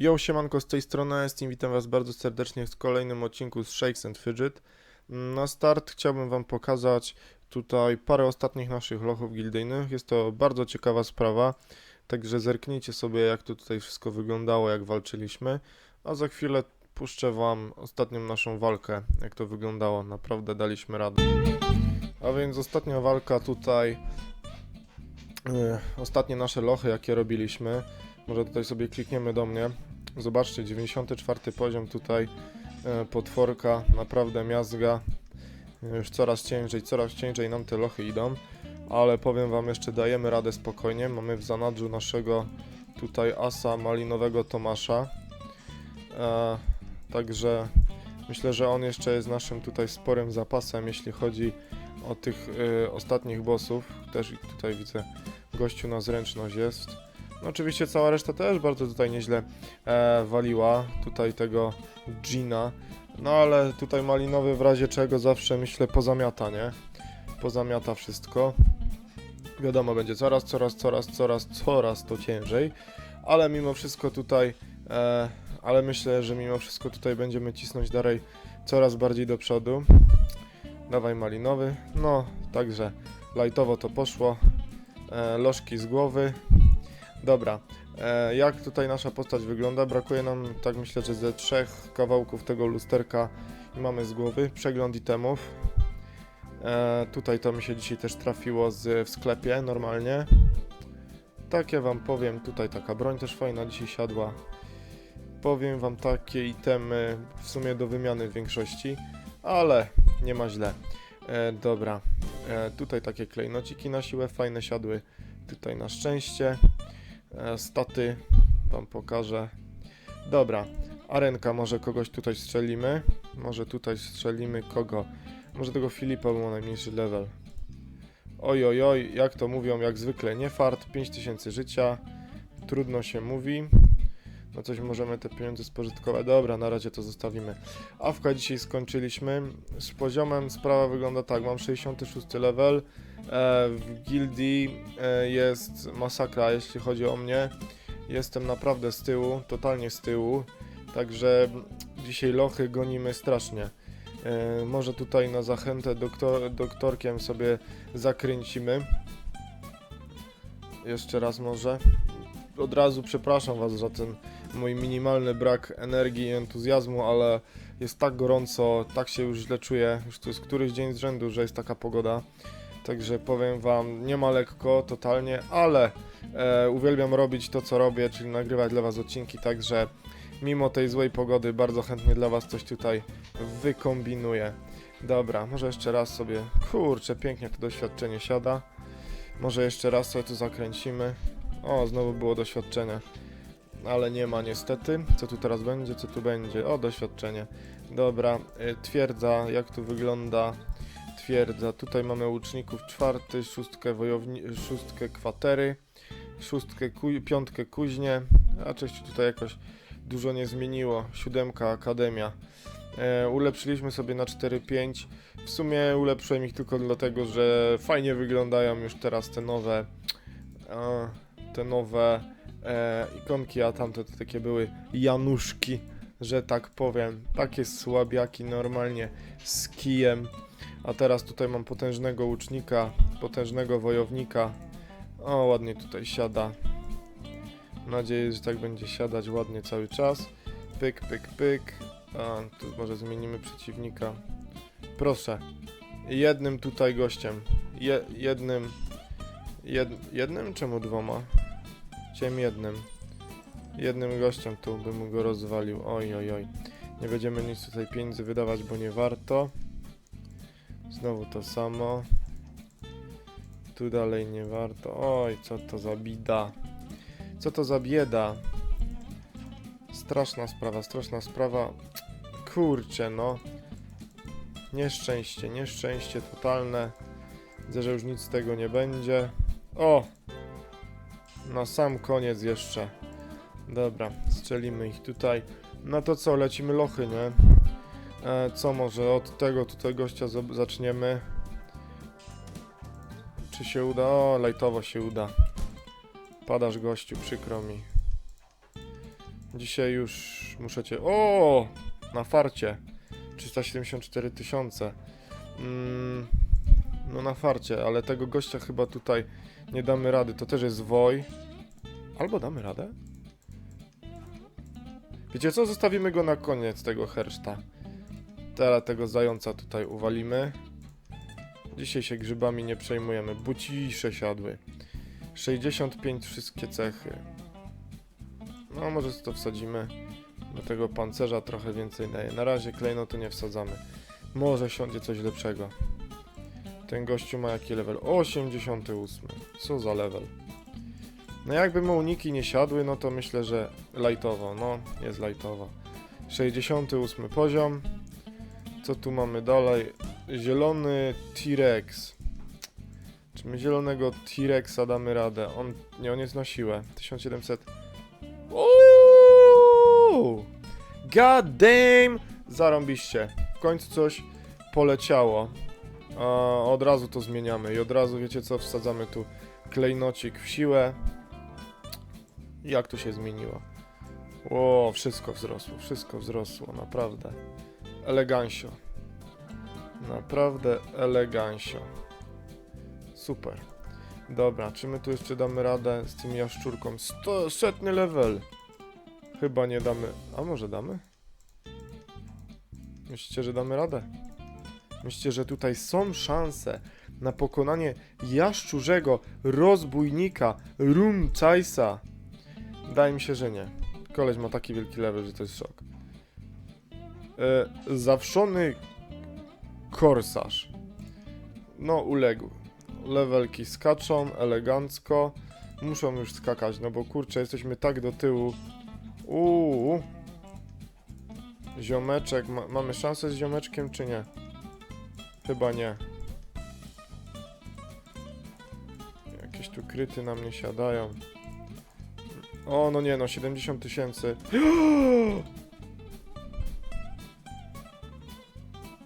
Yo, siemanko, z tej strony Steam, witam was bardzo serdecznie w kolejnym odcinku z Shakes and Fidget. Na start chciałbym wam pokazać tutaj parę ostatnich naszych lochów gildyjnych. Jest to bardzo ciekawa sprawa, także zerknijcie sobie jak to tutaj wszystko wyglądało, jak walczyliśmy, a za chwilę puszczę wam ostatnią naszą walkę, jak to wyglądało. Naprawdę daliśmy radę. A więc ostatnia walka tutaj, yy, ostatnie nasze lochy, jakie robiliśmy. Może tutaj sobie klikniemy do mnie. Zobaczcie, 94 poziom tutaj e, potworka, naprawdę miazga. Już coraz ciężej, coraz ciężej nam te lochy idą, ale powiem wam jeszcze dajemy radę spokojnie. Mamy w zanadrzu naszego tutaj asa malinowego Tomasza. E, także myślę, że on jeszcze jest naszym tutaj sporym zapasem, jeśli chodzi o tych e, ostatnich bossów. Też tutaj widzę gościu na zręczność jest. No oczywiście cała reszta też bardzo tutaj nieźle e, waliła. Tutaj tego Gina. No ale tutaj malinowy w razie czego zawsze myślę pozamiata, nie? Pozamiata wszystko. Wiadomo, będzie coraz, coraz, coraz, coraz, coraz to ciężej. Ale mimo wszystko tutaj, e, ale myślę, że mimo wszystko tutaj będziemy cisnąć dalej coraz bardziej do przodu. Dawaj malinowy. No, także lajtowo to poszło. E, lożki z głowy. Dobra, e, jak tutaj nasza postać wygląda? Brakuje nam, tak myślę, że ze trzech kawałków tego lusterka i mamy z głowy. Przegląd itemów. E, tutaj to mi się dzisiaj też trafiło z, w sklepie, normalnie. Takie wam powiem, tutaj taka broń też fajna dzisiaj siadła. Powiem wam takie itemy w sumie do wymiany w większości, ale nie ma źle. E, dobra, e, tutaj takie klejnociki na siłę fajne siadły. Tutaj na szczęście. E, staty wam pokażę. Dobra, arenka, może kogoś tutaj strzelimy. Może tutaj strzelimy kogo? Może tego Filipa, ma najmniejszy level. Oj, oj, oj, jak to mówią, jak zwykle nie fart, 5000 życia. Trudno się mówi. No coś możemy te pieniądze spożytkować. Dobra, na razie to zostawimy. Awka dzisiaj skończyliśmy. Z poziomem sprawa wygląda tak, mam 66 level. E, w gildii e, jest masakra, jeśli chodzi o mnie. Jestem naprawdę z tyłu, totalnie z tyłu. Także dzisiaj lochy gonimy strasznie. E, może tutaj na zachętę doktor, doktorkiem sobie zakręcimy. Jeszcze raz może. Od razu przepraszam Was za ten mój minimalny brak energii i entuzjazmu, ale jest tak gorąco, tak się już źle czuję. Już to jest któryś dzień z rzędu, że jest taka pogoda. Także powiem Wam, nie ma lekko, totalnie, ale e, uwielbiam robić to, co robię, czyli nagrywać dla Was odcinki, także mimo tej złej pogody bardzo chętnie dla Was coś tutaj wykombinuję. Dobra, może jeszcze raz sobie, kurczę, pięknie to doświadczenie siada. Może jeszcze raz sobie tu zakręcimy. O, znowu było doświadczenie. Ale nie ma niestety. Co tu teraz będzie? Co tu będzie? O, doświadczenie. Dobra, y, twierdza, jak tu wygląda twierdza. Tutaj mamy łuczników czwarty, szóstkę wojowni, szóstkę kwatery, szóstkę, ku, piątkę kuźnie. A coś tutaj jakoś dużo nie zmieniło. Siódemka akademia. E, ulepszyliśmy sobie na 4-5. W sumie ulepszyłem ich tylko dlatego, że fajnie wyglądają już teraz te nowe e, te nowe e, ikonki, a tamte to takie były Januszki, że tak powiem. Takie słabiaki normalnie z kijem. A teraz tutaj mam potężnego łucznika, potężnego wojownika. O, ładnie tutaj siada. Mam nadzieję, że tak będzie siadać ładnie cały czas. Pyk, pyk, pyk. A, tu może zmienimy przeciwnika. Proszę. Jednym tutaj gościem. Je, jednym. Jed, jednym? Czemu dwoma? Jednym. Jednym gościem tu bym go rozwalił. Oj, oj, oj. Nie będziemy nic tutaj pieniędzy wydawać, bo nie warto. Znowu to samo. Tu dalej nie warto. Oj, co to za bida. Co to za bieda. Straszna sprawa, straszna sprawa. Kurczę, no. Nieszczęście, nieszczęście totalne. Widzę, że już nic z tego nie będzie. O! Na sam koniec jeszcze. Dobra, strzelimy ich tutaj. No to co, lecimy lochy, nie? E, co może od tego tutaj gościa zaczniemy? Czy się uda? O, lajtowo się uda. Padasz gościu, przykro mi. Dzisiaj już muszę cię... O! Na farcie. 374 tysiące. Mm, no na farcie, ale tego gościa chyba tutaj nie damy rady. To też jest woj. Albo damy radę? Wiecie co? Zostawimy go na koniec tego herszta. Teraz tego zająca tutaj uwalimy. Dzisiaj się grzybami nie przejmujemy. Bucisze siadły. 65 wszystkie cechy. No może to wsadzimy. Do tego pancerza trochę więcej daje. Na razie klejnotu nie wsadzamy. Może siądzie coś lepszego. Ten gościu ma jaki level? 88. Co za level? No jakby mu uniki nie siadły, no to myślę, że lightowo. No, jest lightowo. 68 poziom. Co tu mamy dalej? Zielony T-Rex. Czy my zielonego T-Rexa damy radę? On, nie, on jest na siłę. 1700. Uuuu! God damn! Zarąbiście. W końcu coś poleciało. A, od razu to zmieniamy i od razu wiecie co? Wsadzamy tu klejnocik w siłę. Jak to się zmieniło? O, wszystko wzrosło, wszystko wzrosło, naprawdę. Elegancio. Naprawdę elegancio. Super. Dobra, czy my tu jeszcze damy radę z tym jaszczurką? Sto, setny level. Chyba nie damy. A może damy? Myślicie, że damy radę? Myślicie, że tutaj są szanse na pokonanie jaszczurzego rozbójnika Rumcajsa? Wydaje mi się, że nie. Koleś ma taki wielki level, że to jest szok. E, zawszony korsarz. No, uległ. Levelki skaczą elegancko. Muszą już skakać, no bo kurczę, jesteśmy tak do tyłu. Uuu. Ziomeczek. Ma, mamy szansę z ziomeczkiem, czy nie? Chyba nie. Jakieś tu kryty na mnie siadają. O, no nie no, 70 tysięcy.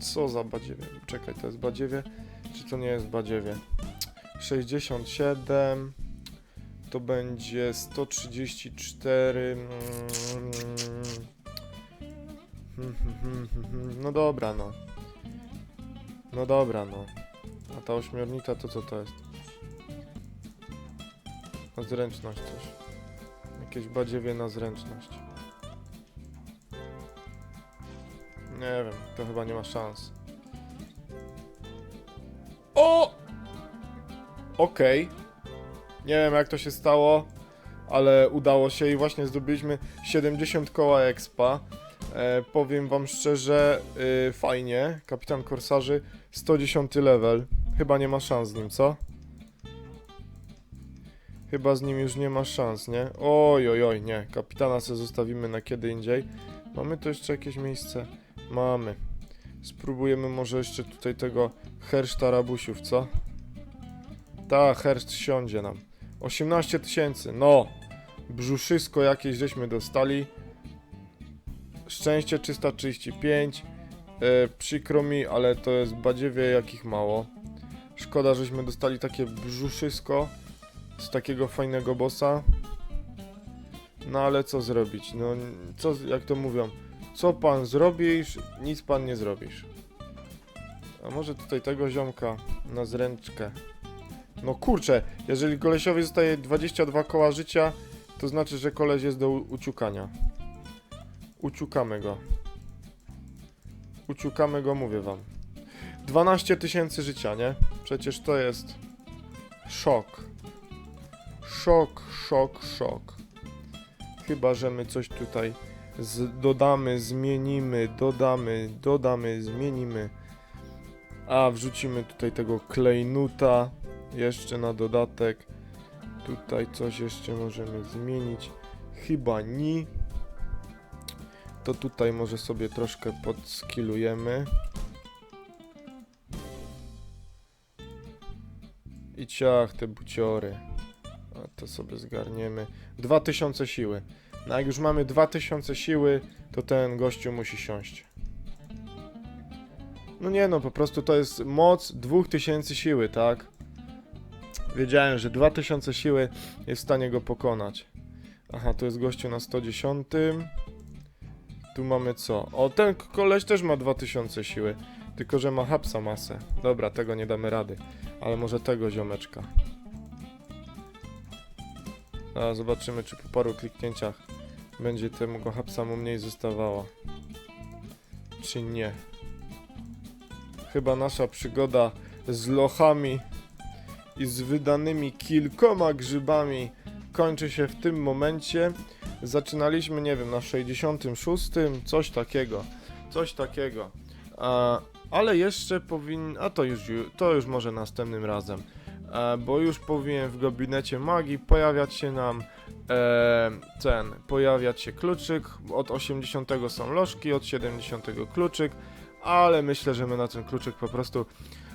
Co za badziewie? Czekaj, to jest badziewie? Czy to nie jest badziewie? 67 to będzie 134 mm, no dobra no no dobra no a ta ośmiornica to co to jest? na zręczność coś jakieś badziewie na zręczność nie wiem, to chyba nie ma szans o! Okej. Nie wiem jak to się stało, ale udało się i właśnie zdobyliśmy 70 koła expa. E, powiem wam szczerze, y, fajnie. Kapitan Korsarzy 110 level. Chyba nie ma szans z nim, co? Chyba z nim już nie ma szans, nie? Oj, oj, oj, nie. Kapitana sobie zostawimy na kiedy indziej. Mamy tu jeszcze jakieś miejsce? Mamy. Spróbujemy może jeszcze tutaj tego herszta rabusiów, co? Ta, herszt siądzie nam. 18 tysięcy, no! Brzuszysko jakieś żeśmy dostali. Szczęście 335. E, przykro mi, ale to jest badziewie jakich mało. Szkoda, żeśmy dostali takie brzuszysko z takiego fajnego bossa. No ale co zrobić? No, co, jak to mówią? Co pan zrobisz, nic pan nie zrobisz. A może tutaj tego ziomka na zręczkę. No kurczę, jeżeli kolesiowi zostaje 22 koła życia, to znaczy, że koleś jest do uciukania. Uciukamy go. Uciukamy go, mówię wam. 12 tysięcy życia, nie? Przecież to jest szok. Szok, szok, szok. Chyba, że my coś tutaj z dodamy, zmienimy, dodamy, dodamy, zmienimy. A wrzucimy tutaj tego klejnuta jeszcze na dodatek. Tutaj coś jeszcze możemy zmienić. Chyba ni. To tutaj może sobie troszkę podskilujemy. I ciach te buciory. A to sobie zgarniemy. 2000 siły. No jak już mamy 2000 siły, to ten gościu musi siąść. No nie no, po prostu to jest moc 2000 siły, tak? Wiedziałem, że 2000 siły jest w stanie go pokonać. Aha, tu jest gościu na 110. Tu mamy co? O, ten koleś też ma 2000 siły. Tylko, że ma hapsa masę. Dobra, tego nie damy rady. Ale może tego ziomeczka. A zobaczymy, czy po paru kliknięciach będzie temu hapsa mu mniej zostawało. Czy nie? Chyba nasza przygoda z lochami i z wydanymi kilkoma grzybami kończy się w tym momencie. Zaczynaliśmy, nie wiem, na 66, coś takiego. Coś takiego. Ale jeszcze powinien. A to już, ju- to już może następnym razem. Bo już powinien w gabinecie magii pojawiać się nam e, ten, pojawiać się kluczyk. Od 80 są lożki, od 70 kluczyk. Ale myślę, że my na ten kluczyk po prostu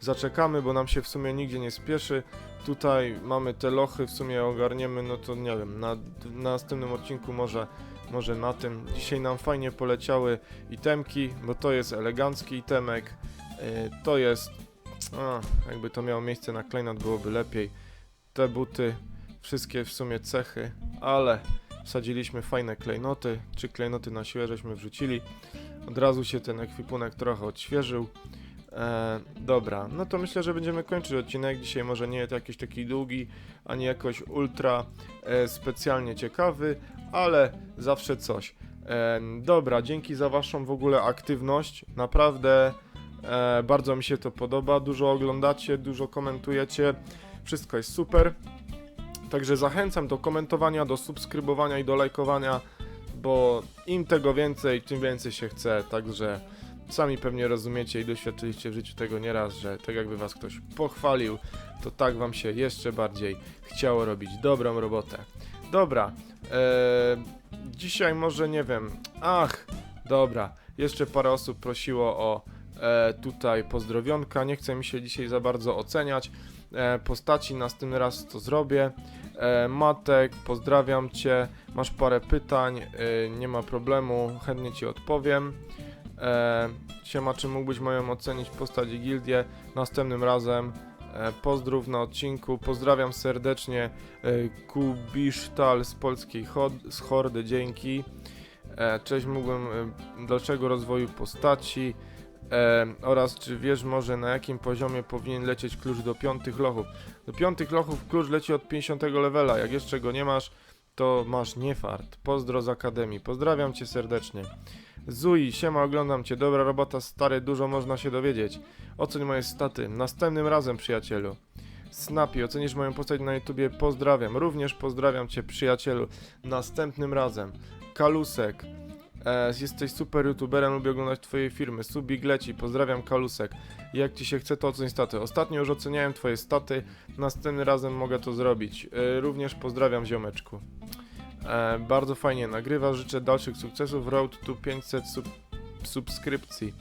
zaczekamy, bo nam się w sumie nigdzie nie spieszy. Tutaj mamy te lochy, w sumie ogarniemy, no to nie wiem, na, na następnym odcinku może, może na tym. Dzisiaj nam fajnie poleciały itemki, bo to jest elegancki itemek, yy, to jest, a, jakby to miało miejsce na klejnot byłoby lepiej. Te buty, wszystkie w sumie cechy, ale wsadziliśmy fajne klejnoty, czy klejnoty na siłę żeśmy wrzucili. Od razu się ten ekwipunek trochę odświeżył. E, dobra, no to myślę, że będziemy kończyć odcinek. Dzisiaj może nie jest jakiś taki długi, ani jakoś ultra e, specjalnie ciekawy, ale zawsze coś. E, dobra, dzięki za Waszą w ogóle aktywność. Naprawdę e, bardzo mi się to podoba. Dużo oglądacie, dużo komentujecie. Wszystko jest super. Także zachęcam do komentowania, do subskrybowania i do lajkowania, bo im tego więcej, tym więcej się chce. Także. Sami pewnie rozumiecie i doświadczyliście w życiu tego nieraz, że tak jakby was ktoś pochwalił, to tak wam się jeszcze bardziej chciało robić dobrą robotę. Dobra, eee, dzisiaj może nie wiem, ach, dobra, jeszcze parę osób prosiło o e, tutaj pozdrowionka, nie chcę mi się dzisiaj za bardzo oceniać e, postaci, następny raz to zrobię. E, Matek, pozdrawiam Cię, masz parę pytań, e, nie ma problemu, chętnie Ci odpowiem. E, siema, czy mógłbyś moją ocenić postać i gildię następnym razem? E, pozdrów na odcinku, pozdrawiam serdecznie e, Kubisztal z polskiej hod- z hordy, dzięki. E, cześć, mógłbym e, dalszego rozwoju postaci e, oraz czy wiesz może na jakim poziomie powinien lecieć klucz do piątych lochów? Do piątych lochów klucz leci od 50 levela, jak jeszcze go nie masz, to masz niefart. Pozdro z Akademii, pozdrawiam Cię serdecznie. Zui, siema, oglądam cię. Dobra robota, stary, dużo można się dowiedzieć. Oceń moje staty. Następnym razem, przyjacielu. Snappy, ocenisz moją postać na YouTubie. Pozdrawiam. Również pozdrawiam cię, przyjacielu. Następnym razem. Kalusek. E, jesteś super youtuberem, lubię oglądać twoje filmy. Subik leci, pozdrawiam Kalusek. Jak ci się chce, to oceń staty. Ostatnio już oceniałem twoje staty. Następnym razem mogę to zrobić. E, również pozdrawiam ziomeczku. E, bardzo fajnie nagrywa. Życzę dalszych sukcesów. Road to 500 sub subskrypcji.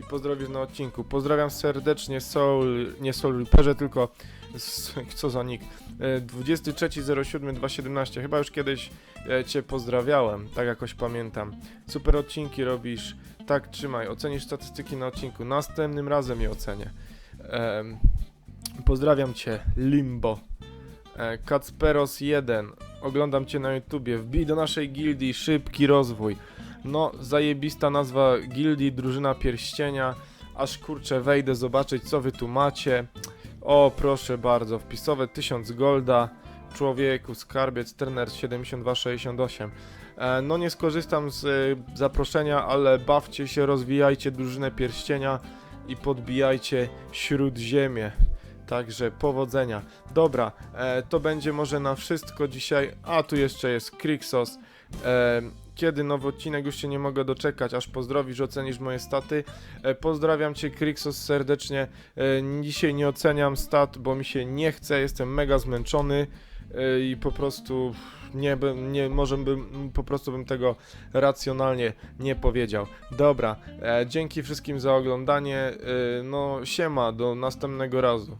I pozdrowisz na odcinku. Pozdrawiam serdecznie Soul, nie Soul Reaperze, tylko s- co za nick. E, 23.07.2017. Chyba już kiedyś e, Cię pozdrawiałem, tak jakoś pamiętam. Super odcinki robisz. Tak, trzymaj. Ocenisz statystyki na odcinku. Następnym razem je ocenię. Pozdrawiam Cię, Limbo. E, Kacperos 1. Oglądam Cię na YouTubie. Wbij do naszej gildii. Szybki rozwój. No, zajebista nazwa gildii, drużyna pierścienia. Aż kurczę, wejdę zobaczyć, co wy tu macie. O, proszę bardzo, wpisowe 1000 golda. Człowieku, skarbiec, trener 7268. E, no, nie skorzystam z e, zaproszenia, ale bawcie się, rozwijajcie drużynę pierścienia i podbijajcie śródziemie. Także powodzenia. Dobra, e, to będzie może na wszystko dzisiaj. A tu jeszcze jest Krixos. E, kiedy nowy odcinek już się nie mogę doczekać, aż pozdrowisz, ocenisz moje staty. E, pozdrawiam Cię, Krixos, serdecznie. E, dzisiaj nie oceniam stat, bo mi się nie chce, jestem mega zmęczony e, i po prostu nie, bym, nie może bym, po prostu bym tego racjonalnie nie powiedział. Dobra, e, dzięki wszystkim za oglądanie. E, no, siema, do następnego razu.